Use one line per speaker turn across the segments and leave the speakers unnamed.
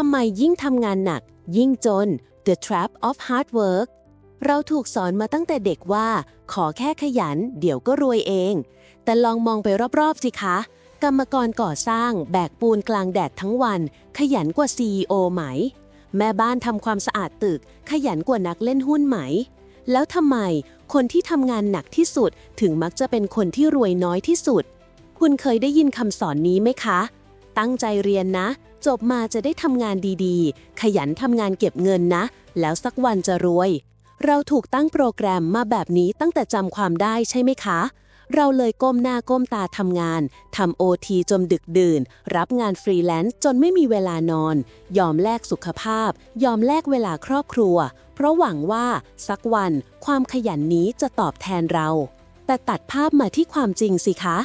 ทำไมยิ่งทำงานหนัก ยิ่งจน The Trap of Hard Work เราถูกสอนมาตั้งแต่เด็กว่า ขอแค่ขยัน เดี๋ยวก็รวยเอง แต่ลองมองไปรอบๆสิคะ กรรมกรก่อสร้างแบกปูนกลางแดดทั้งวัน ขยันกว่า CEO ไหม แม่บ้านทำความสะอาดตึก ขยันกว่านักเล่นหุ้นไหม แล้วทำไม คนที่ทำงานหนักที่สุด ถึงมักจะเป็นคนที่รวยน้อยที่สุด คุณเคยได้ยินคำสอนนี้ไหมคะ ตั้งใจเรียนนะ จบมาจะได้ทำงานดีๆ ขยันทำงานเก็บเงินนะ แล้วสักวันจะรวย เราถูกตั้งโปรแกรมมาแบบนี้ตั้งแต่จำความได้ใช่ไหมคะ เราเลยก้มหน้าก้มตาทำงานทำโอทีจนดึกดื่น รับงานฟรีแลนซ์จนไม่มีเวลานอน ยอมแลกสุขภาพ ยอมแลกเวลาครอบครัว เพราะหวังว่าสักวันความขยันนี้จะตอบแทนเรา แต่ตัดภาพมาที่ความจริงสิคะ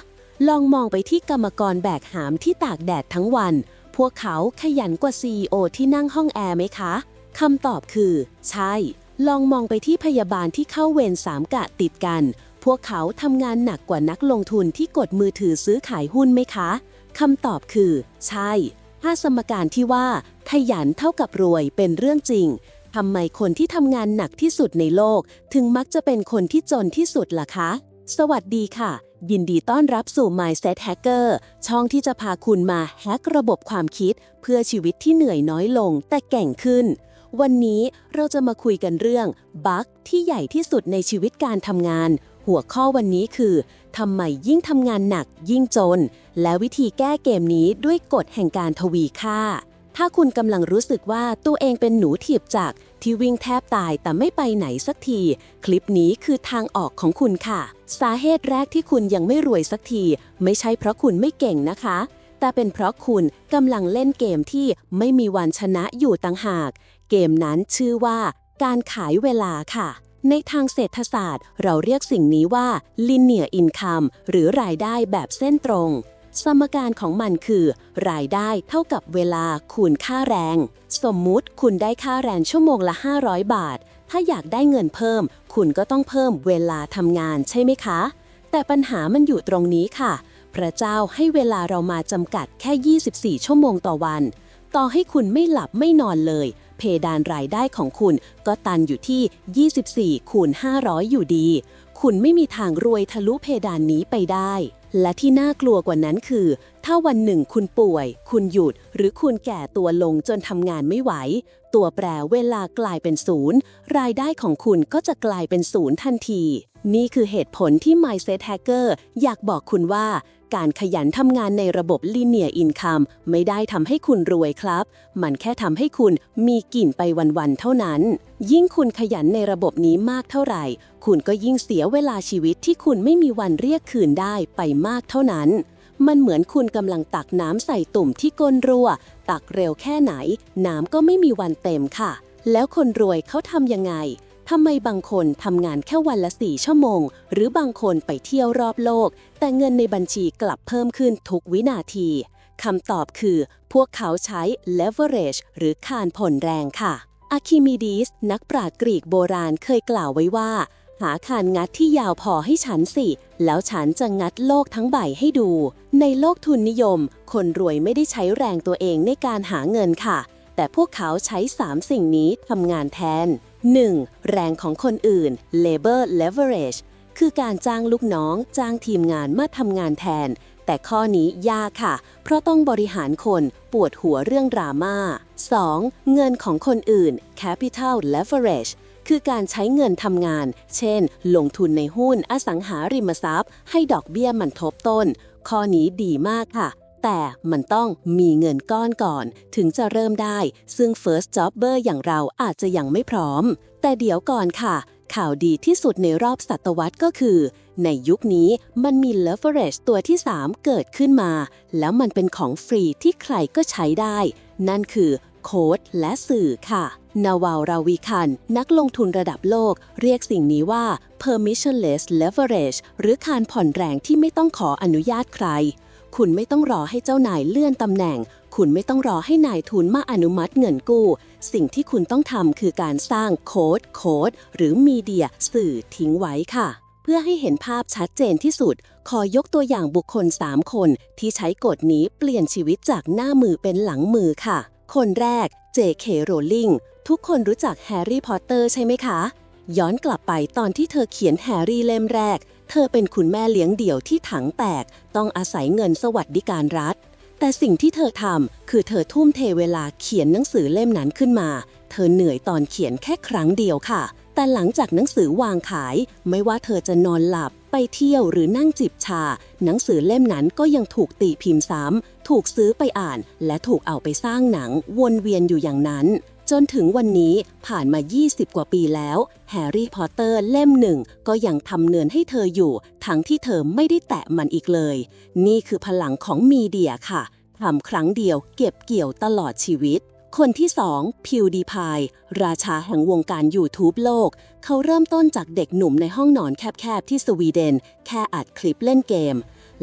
ลองมองไปที่กรรมกรแบกหามที่ตากแดดทั้งวัน วกเขาขยันกว่า CEO ที่นั่งห้องแอร์ไหมคะคำตอบคือ ใช่ ลองมองไปที่พยาบาลที่เข้าเวรสามกะติดกัน พวกเขาทำงานหนักกว่านักลงทุนที่กดมือถือซื้อขายหุ้นไหมคะคำตอบคือ ใช่ถ้าสมการที่ว่า ขยันเท่ากับรวยเป็นเรื่องจริงทำไมคนที่ทำงานหนักที่สุดในโลก ถึงมักจะเป็นคนที่จนที่สุดล่ะคะ สวัสดีค่ะ ยินดีต้อนรับสู่ Mindset Hacker ช่องที่จะพาคุณมาแฮกระบบความคิด เพื่อชีวิตที่เหนื่อยน้อยลง แต่เก่งขึ้น วันนี้เราจะมาคุยกันเรื่องบั๊กที่ใหญ่ที่สุดในชีวิตการทำงาน หัวข้อวันนี้คือทำไมยิ่งทำงานหนักยิ่งจน และวิธีแก้เกมนี้ด้วยกฎแห่งการทวีค่า ถ้าคุณกำลังรู้สึกว่าตัวเองเป็นหนูถีบจักรที่วิ่งแทบตายแต่ไม่ไปไหนสักที คลิปนี้คือทางออกของคุณค่ะ สาเหตุแรกที่คุณยังไม่รวยสักที ไม่ใช่เพราะคุณไม่เก่งนะคะ แต่เป็นเพราะคุณกำลังเล่นเกมที่ไม่มีวันชนะอยู่ต่างหาก เกมนั้นชื่อว่า การขายเวลาค่ะ ในทางเศรษฐศาสตร์ เราเรียกสิ่งนี้ว่า linear income หรือรายได้แบบเส้นตรง สมการของมันคือ รายได้เท่ากับเวลาคูณค่าแรง สมมุติคุณได้ค่าแรงชั่วโมงละ 500 บาท ถ้าอยากได้เงินเพิ่ม คุณก็ต้องเพิ่มเวลาทำงานใช่ไหมคะ แต่ปัญหามันอยู่ตรงนี้ค่ะ พระเจ้าให้เวลาเรามาจำกัดแค่ 24 ชั่วโมงต่อวัน ต่อให้คุณไม่หลับไม่นอนเลย เพดานรายได้ของคุณก็ตันอยู่ที่ 24คูณ500 อยู่ดี คุณไม่มีทางรวยทะลุเพดานนี้ไปได้ และที่น่ากลัวกว่านั้นคือ ถ้าวันหนึ่งคุณป่วย คุณหยุด หรือคุณแก่ตัวลงจนทำงานไม่ไหว ตัวแปรเวลากลายเป็นศูนย์ รายได้ของคุณก็จะกลายเป็นศูนย์ทันที นี่คือเหตุผลที่ Mindset Hacker อยากบอกคุณว่า การขยันทำงานในระบบ Linear Income ไม่ได้ทำให้คุณรวยครับ มันแค่ทำให้คุณมีกินไปวันๆเท่านั้น ยิ่งคุณขยันในระบบนี้มากเท่าไหร่ คุณก็ยิ่งเสียเวลาชีวิตที่คุณไม่มีวันเรียกคืนได้ไปมากเท่านั้น มันเหมือนคุณกำลังตักน้ำใส่ตุ่มที่ก้นรั่ว ตักเร็วแค่ไหน น้ำก็ไม่มีวันเต็มค่ะ แล้วคนรวยเขาทำยังไง ทำไมบางคนทำงานแค่วันละสี่ชั่วโมง หรือบางคนไปเที่ยวรอบโลก แต่เงินในบัญชีกลับเพิ่มขึ้นทุกวินาทีคำตอบคือ พวกเขาใช้ leverage หรือคานผลแรงค่ะอะคิมิดีสนักปราชญ์กรีกโบราณเคยกล่าวไว้ว่า หาคานงัดที่ยาวพอให้ฉันสิ แล้วฉันจะงัดโลกทั้งใบให้ดู ในโลกทุนนิยม คนรวยไม่ได้ใช้แรงตัวเองในการหาเงินค่ะ แต่พวกเขาใช้ 3 สิ่งนี้ทำงานแทน 1. แรงของคนอื่น labor leverage คือการจ้างลูกน้อง จ้างทีมงานมาทำงานแทน แต่ข้อนี้ยากค่ะ เพราะต้องบริหารคนปวดหัวเรื่องดราม่า 2. เงินของคนอื่น capital leverage คือการใช้เงินทำงาน เช่น ลงทุนในหุ้นอสังหาริมทรัพย์ ให้ดอกเบี้ยมันทบต้น ข้อนี้ดีมากค่ะ แต่มันต้องมีเงินก้อนก่อน ถึงจะเริ่มได้ ซึ่ง first jobber อย่างเราอาจจะยังไม่พร้อม แต่เดี๋ยวก่อนค่ะ ข่าวดีที่สุดในรอบศตวรรษก็คือ ในยุคนี้มันมี leverage ตัวที่ 3 เกิดขึ้นมา แล้วมันเป็นของฟรีที่ใครก็ใช้ได้ นั่นคือโค้ดและสื่อค่ะ นาวาราวีคัน นักลงทุนระดับโลก เรียกสิ่งนี้ว่า permissionless leverage หรือการผ่อนแรงที่ไม่ต้องขออนุญาตใคร คุณไม่ต้องรอให้เจ้านายเลื่อนตำแหน่ง คุณไม่ต้องรอให้นายทุนมาอนุมัติเงินกู้ สิ่งที่คุณต้องทำคือการสร้างโค้ดโค้ดหรือมีเดียสื่อทิ้งไว้ค่ะ เพื่อให้เห็นภาพชัดเจนที่สุด ขอยกตัวอย่างบุคคล 3 คน ที่ใช้กฎนี้เปลี่ยนชีวิตจากหน้ามือเป็นหลังมือค่ะ คนแรก J.K. Rowling ทุกคนรู้จักแฮร์รี่พอตเตอร์ใช่ไหมคะ ย้อนกลับไปตอนที่เธอเขียนแฮร์รี่เล่มแรก เธอเป็นคุณแม่เลี้ยงเดี่ยวที่ถังแตก ต้องอาศัยเงินสวัสดิการรัฐ แต่สิ่งที่เธอทำคือเธอทุ่มเทเวลาเขียนหนังสือเล่มนั้นขึ้นมา เธอเหนื่อยตอนเขียนแค่ครั้งเดียวค่ะ แต่หลังจากหนังสือวางขาย ไม่ว่าเธอจะนอนหลับ ไปเที่ยวหรือนั่งจิบชา หนังสือเล่มนั้นก็ยังถูกตีพิมพ์ซ้ำถูกซื้อไปอ่าน และถูกเอาไปสร้างหนังวนเวียนอยู่อย่างนั้น จนถึงวันนี้ผ่านมา 20 กว่าปีแล้ว แฮร์รี่พอตเตอร์เล่มหนึ่งก็ยังทำเนินให้เธออยู่ ทั้งที่เธอไม่ได้แตะมันอีกเลย นี่คือพลังของมีเดียค่ะทำครั้งเดียวเก็บเกี่ยวตลอดชีวิต คนที่สองพิวดีพายราชาแห่งวงการ YouTube โลก เขาเริ่มต้นจากเด็กหนุ่มในห้องนอนแคบๆ ที่สวีเดน แค่อัดคลิปเล่นเกม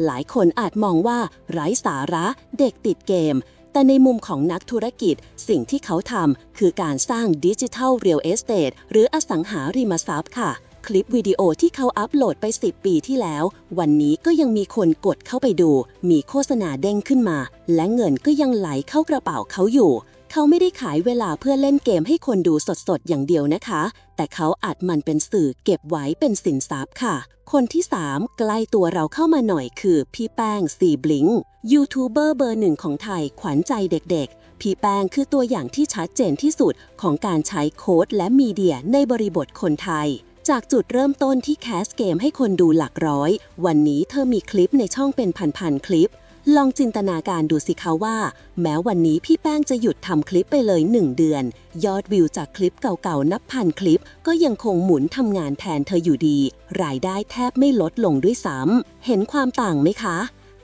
หลายคนอาจมองว่าไร้สาระเด็กติดเกม แต่ในมุมของนักธุรกิจสิ่งที่เขาทำคือการสร้างดิจิทัลเรียลเอสเตทหรืออสังหาริมทรัพย์ค่ะ คลิปวิดีโอที่เขาอัปโหลดไป 10 ปีที่แล้ว วันนี้ก็ยังมีคนกดเข้าไปดู มีโฆษณาเด้งขึ้นมา และเงินก็ยังไหลเข้ากระเป๋าเขาอยู่ เขาไม่ได้ขายเวลาเพื่อเล่นเกมให้คนดูสดๆ อย่างเดียวนะคะ แต่เขาอัดมันเป็นสื่อเก็บไว้เป็นสินทรัพย์ค่ะ คนที่ 3 ใกล้ตัวเราเข้ามาหน่อยคือ พี่แป้งสีบลิงยูทูบเบอร์เบอร์หนึ่งของไทยขวัญใจเด็กๆ พี่แป้งคือตัวอย่างที่ชัดเจนที่สุดของการใช้โค้ดและมีเดียในบริบทคนไทยจากจุดเริ่มต้นที่แคสเกมให้คนดูหลักร้อย วันนี้เธอมีคลิปในช่องเป็นพันๆคลิป ลองจินตนาการดูสิคะว่า แม้วันนี้พี่แป้งจะหยุดทำคลิปไปเลย 1 เดือน ยอดวิวจากคลิปเก่าๆ นับพันคลิป ก็ยังคงหมุนทำงานแทนเธออยู่ดี รายได้แทบไม่ลดลงด้วยซ้ำเห็นความต่างไหมคะ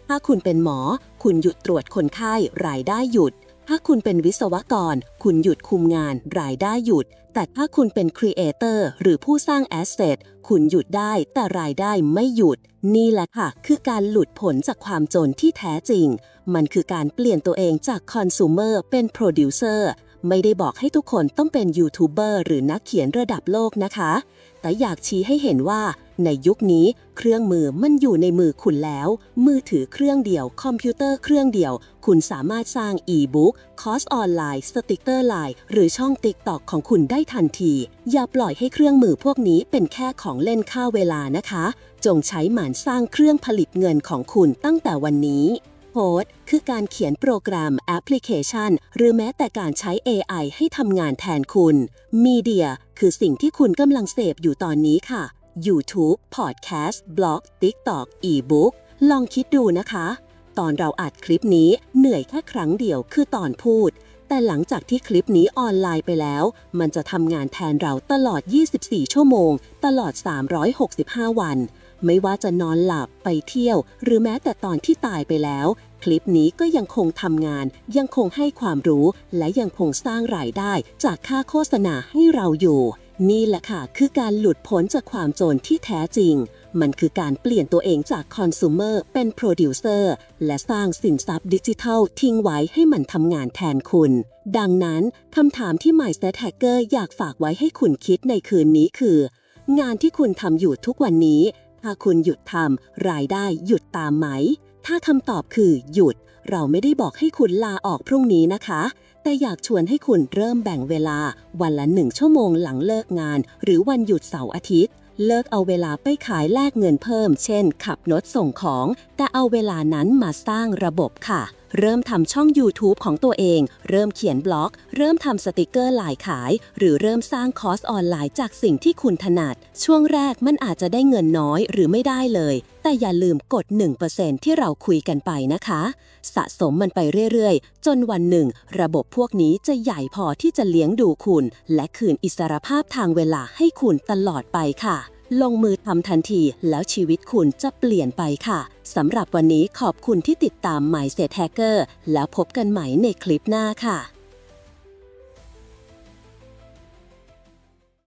ถ้าคุณเป็นหมอ คุณหยุดตรวจคนไข้รายได้หยุด ถ้าคุณเป็นวิศวกร คุณหยุดคุมงาน รายได้หยุด แต่ถ้าคุณเป็นครีเอเตอร์หรือผู้สร้างแอสเซทคุณหยุดได้แต่รายได้ไม่หยุด นี่แหละค่ะ คือการหลุดผลจากความจนที่แท้จริง มันคือการเปลี่ยนตัวเองจากคอน sumer เป็นโปรดิวเซอร์ไม่ได้บอกให้ทุกคนต้องเป็นยูทูบเบอร์หรือนักเขียนระดับโลกนะคะ แต่อยากชี้ให้เห็นว่า ในยุคนี้เครื่องมือมันอยู่ในมือคุณแล้ว มือถือเครื่องเดียว คอมพิวเตอร์เครื่องเดียว คุณสามารถสร้างอีบุ๊กคอร์สออนไลน์สติกเกอร์ไลน์หรือช่องติ๊กตอกของคุณได้ทันที อย่าปล่อยให้เครื่องมือพวกนี้เป็นแค่ของเล่นค่าเวลานะคะ จงใช้หมานสร้างเครื่องผลิตเงินของคุณตั้งแต่วันนี้ โค้ดคือการเขียนโปรแกรมแอปพลิเคชัน หรือแม้แต่การใช้ AI ให้ทำงานแทนคุณมีเดียคือสิ่งที่คุณกำลังเสพอยู่ตอนนี้ค่ะ YouTube Podcast Blog TikTok e-book ลองคิดดูนะคะ ตอนเราอัดคลิปนี้เหนื่อยแค่ครั้งเดียวคือตอนพูด แต่หลังจากที่คลิปนี้ออนไลน์ไปแล้ว มันจะทำงานแทนเราตลอด 24 ชั่วโมง ตลอด 365 วัน ไม่ว่าจะนอนหลับไปเที่ยว หรือแม้แต่ตอนที่ตายไปแล้ว คลิปนี้ก็ยังคงทำงาน ยังคงให้ความรู้ และยังคงสร้างรายได้ จากค่าโฆษณาให้เราอยู่ นี่แหละค่ะคือการหลุดพ้นจากความจนที่แท้จริง มันคือการเปลี่ยนตัวเองจากคอน sumer เป็นโปรดิวเซอร์และสร้างสินทรัพย์ดิจิทัลทิ้งไว้ให้มันทำงานแทนคุณ ดังนั้นคำถามที่ Mindset Hacker อยากฝากไว้ให้คุณคิดในคืนนี้คือ งานที่คุณทำอยู่ทุกวันนี้ ถ้าคุณหยุดทำรายได้หยุดตามไหม ถ้าคำตอบคือหยุด เราไม่ได้บอกให้คุณลาออกพรุ่งนี้นะคะ แต่อยากชวนให้คุณเริ่มแบ่งเวลาวันละหนึ่งชั่วโมงหลังเลิกงาน หรือวันหยุดเสาร์อาทิตย์ เลิกเอาเวลาไปขายแลกเงินเพิ่ม เช่น ขับรถส่งของ แต่เอาเวลานั้นมาสร้างระบบค่ะ เริ่มทำช่อง YouTube ของตัวเอง เริ่มเขียนบล็อก เริ่มทำสติกเกอร์ลายขาย หรือเริ่มสร้างคอร์สออนไลน์จากสิ่งที่คุณถนัด ช่วงแรกมันอาจจะได้เงินน้อยหรือไม่ได้เลย แต่อย่าลืมกด 1%ที่เราคุยกันไปนะคะ สะสมมันไปเรื่อยๆ จนวันหนึ่ง ระบบพวกนี้จะใหญ่พอที่จะเลี้ยงดูคุณ และคืนอิสรภาพทางเวลาให้คุณตลอดไปค่ะ ลงมือทำทันทีแล้วชีวิตคุณจะเปลี่ยนไปค่ะสำหรับวันนี้ขอบคุณที่ติดตาม Mindset Hacker แล้วพบกันใหม่ในคลิปหน้าค่ะ